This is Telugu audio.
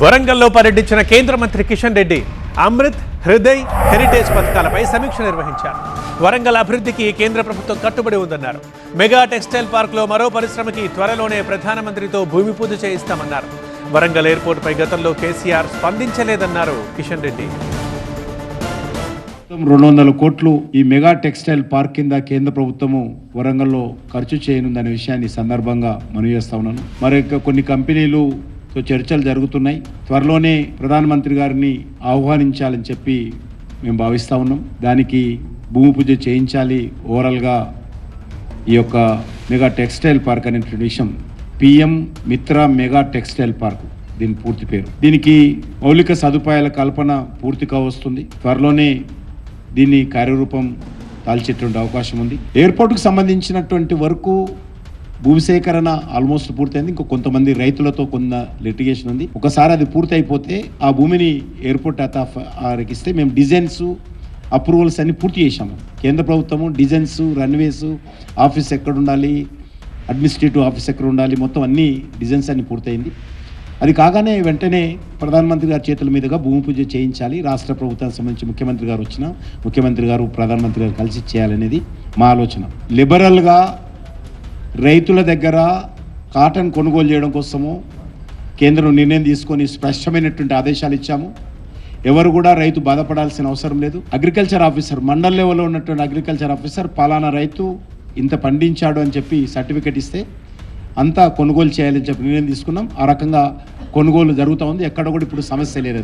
వరంగల్లో పర్యటించిన కేంద్ర మంత్రి కిషన్ రెడ్డి అమృత్ హృదయ్ హెరిటేజ్ పథకాలపై సమీక్ష నిర్వహించారు. వరంగల్ అభివృద్ధికి కేంద్ర ప్రభుత్వం కట్టుబడి ఉందన్నారు. మెగా టెక్స్టైల్ పార్క్లో మరో పరిశ్రమకి త్వరలోనే ప్రధానమంత్రితో భూమి పూజ చేయిస్తామన్నారు. వరంగల్ ఎయిర్పోర్ట్పై గతంలో కేసీఆర్ స్పందించలేదన్నారు కిషన్ రెడ్డి. రెండు వందల కోట్లు ఈ మెగా టెక్స్టైల్ పార్క్ కింద కేంద్ర ప్రభుత్వము వరంగల్లో ఖర్చు చేయనుందనే విషయాన్ని సందర్భంగా మనవి చేస్తా ఉన్నాను. మరి కొన్ని కంపెనీలు సో చర్చలు జరుగుతున్నాయి. త్వరలోనే ప్రధానమంత్రి గారిని ఆహ్వానించాలని చెప్పి మేము భావిస్తా ఉన్నాం. దానికి భూమి పూజ చేయించాలి. ఓవరాల్గా ఈ యొక్క మెగా టెక్స్టైల్ పార్క్ అనేటువంటి విషయం. PM Mitra mega textile park. దీని పూర్తి పేరు. దీనికి మౌలిక సదుపాయాల కల్పన పూర్తిగా వస్తుంది త్వరలోనే దీన్ని కార్యరూపం దాల్చేటువంటి అవకాశం ఉంది. ఎయిర్పోర్ట్కు సంబంధించినటువంటి వరకు భూమి సేకరణ ఆల్మోస్ట్ పూర్తయింది. ఇంకో కొంతమంది రైతులతో కొంత లిటిగేషన్ ఉంది. ఒకసారి అది పూర్తయిపోతే ఆ భూమిని ఎయిర్పోర్ట్ అథారికి ఇస్తే మేము డిజైన్స్ అప్రూవల్స్ అన్ని పూర్తి చేశాము. కేంద్ర ప్రభుత్వము డిజైన్స్ రన్వేస్ ఆఫీస్ ఎక్కడ ఉండాలి అడ్మినిస్ట్రేటివ్ ఆఫీస్ ఎక్కడ ఉండాలి మొత్తం అన్ని డిజైన్స్ అన్ని పూర్తయింది. అది కాగానే వెంటనే ప్రధానమంత్రి గారి చేతుల మీదుగా భూమి పూజ చేయించాలి. రాష్ట్ర ప్రభుత్వానికి సంబంధించి ముఖ్యమంత్రి గారు వచ్చిన ముఖ్యమంత్రి గారు ప్రధానమంత్రి గారు కలిసి చేయాలనేది మా ఆలోచన. లిబరల్గా రైతుల దగ్గర కాటన్ కొనుగోలు చేయడం కోసము కేంద్రం నిర్ణయం తీసుకొని స్పష్టమైనటువంటి ఆదేశాలు ఇచ్చాము. ఎవరు కూడా రైతు బాధపడాల్సిన అవసరం లేదు. అగ్రికల్చర్ ఆఫీసర్ మండల్ లెవెల్లో ఉన్నటువంటి అగ్రికల్చర్ ఆఫీసర్ పలానా రైతు ఇంత పండించాడు అని చెప్పి సర్టిఫికెట్ ఇస్తే అంతా కొనుగోలు చేయాలని చెప్పి నిర్ణయం తీసుకున్నాం. ఆ రకంగా కొనుగోలు జరుగుతూ ఉంది. ఎక్కడ కూడా ఇప్పుడు సమస్య లేదు